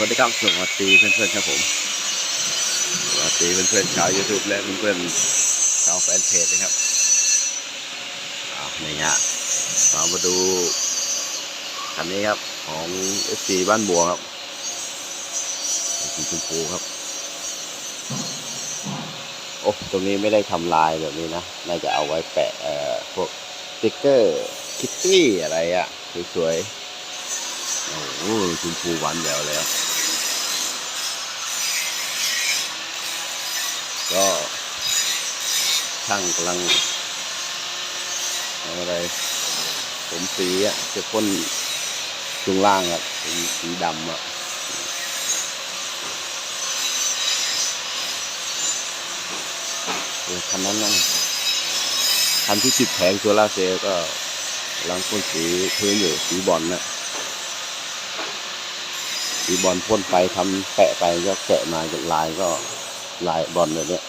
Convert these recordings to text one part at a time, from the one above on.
วัสดีครับสวัสดีเพื่อนๆครับผมสวัสดีเพื่อนๆชาวยูทูบและเพื่อนๆชาวแฟนเพจนะครับอ่านี่ฮะเรามาดูคันนี้ครับของ FC บ้านบัวครับสีชมพูครับ โอ้ตรงนี้ไม่ได้ทำลายแบบนี้นะ น่าจะเอาไว้แปะเอ่อพวกสติ๊กเกอร์คิตตี้อะไรอะสวยๆโอ้ชมพูหวานแหววเลยครับก็ ช่างกำลังทำอะไร ผมสีอะจะพ่นช่วงล่างอะเป็นสีดำอะเออคันนั้นนั่นคันที่ติดแผงโซลาเซลล์ก็กำลังพ่นสีพื้นอยู่สีบอลน่ะสีบอลพ่นไปทำแปะไปก็แกะมาจากลายก็ลายบอลแบบเนี้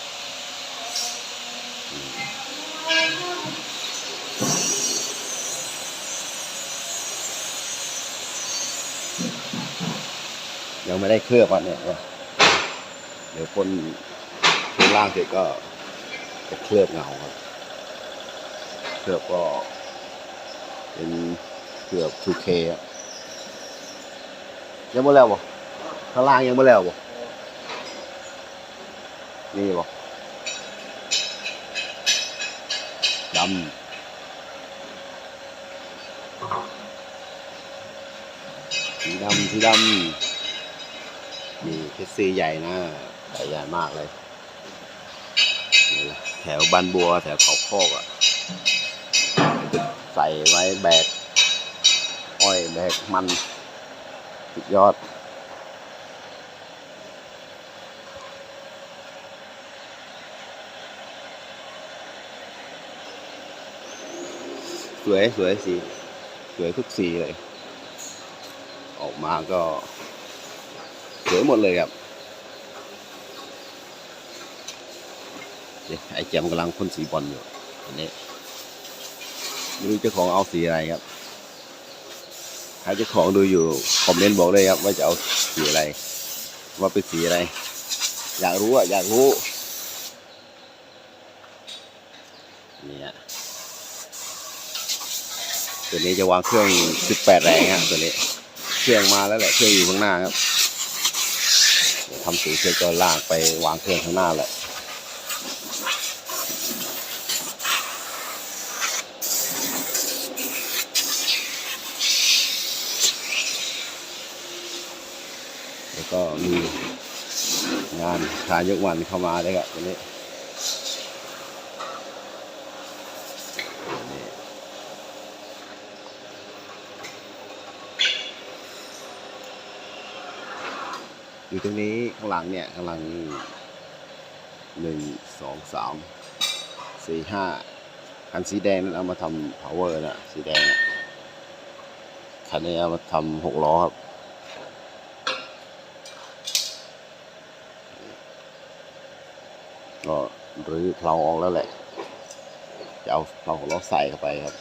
ยังไม่ได้เคลือบอะเนี่ย เดี๋ยวพ่นข้างล่างเสร็จก็จะเคลือบเงาครับ เคลือบก็ เป็นเคลือบ 2K อะยังไม่แล้วบ่ข้างล่างยังไม่แล้วบ่นี่บ่ดำ สีดำสีดำนี่เพชรซีใหญ่นะใหญ่ใหญ่มากเลย แถวบ้านบัวแถวเขาโคกอะ ใส่ไว้แบก อ้อยแบกมันสุดยอดสวยสวยสี วยทุกสีเลย ออกมาก็ สวยหมดเลยครับไอแจมกำลังพ่นสีบอลอยู่อันนี้ไม่รู้เจ้าของเอาสีอะไรครับใครเจ้าของดูอยู่คอมเมนต์บอกเลยครับ ว่าจะเอาสีอะไร ว่าเป็นสีอะไร อยากรู้อะอยากรู้เนี่ย ตัวนี้จะวางเครื่อง 18 แรงครับตัวนี้เครื่องมาแล้วแหละเครื่องอยู่ข้างหน้าครับทำสีเสร็จก็ลากไปวางเครื่องข้างหน้าแหละแล้วก็มีงานทานยกวันเข้ามาเลยครับวันนี้ อยู่ตรงนี้ข้างหลังเนี่ยข้างหลังหนึ่งสองสามสี่ห้าคันสีแดงนั้นเอามาทำ power นะสีแดงคันนี้เอามาทำหกล้อครับก็รื้อเพลาออกแล้วแหละ จะเอาเพลาของเราใส่เข้าไปครับ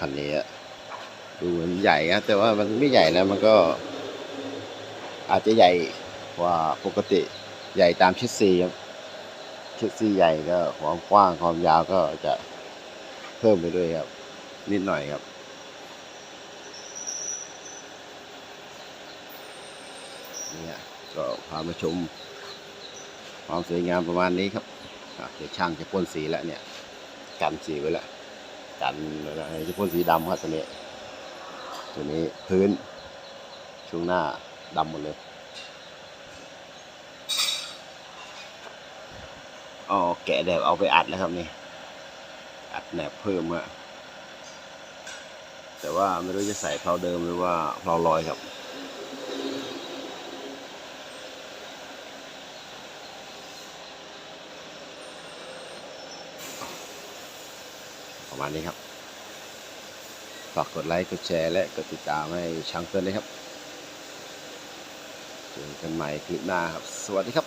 คันนี้อะ ดูเหมือนใหญ่นะแต่ว่ามันไม่ใหญ่นะ มันก็ อาจจะใหญ่กว่าปกติใหญ่ตามชิดซีครับชิดซีใหญ่ก็ความกว้างความยาวก็จะเพิ่มไปด้วยครับ นิดหน่อยครับเนี่ยก็พามาชมความสวยงามประมาณนี้ครับเดี๋ยวช่างจะพ่นสีแล้วเนี่ย กันสีไว้แล้วกันจะพ่นสีดำครับตัวนี้ ตัวนี้พื้น ช่วงหน้าดำหมดเลย อ๋อ แกะแดบเอาไปอัดแล้วครับนี่ อัดแหนบเพิ่มอะแต่ว่าไม่รู้จะใส่เพลาเดิมหรือว่าเพลาลอยครับประมาณนี้ครับ ฝากกดไลค์กดแชร์และกดติดตามให้ช่างเตือนเลยครับเจอกันใหม่คลิปหน้าครับ สวัสดีครับ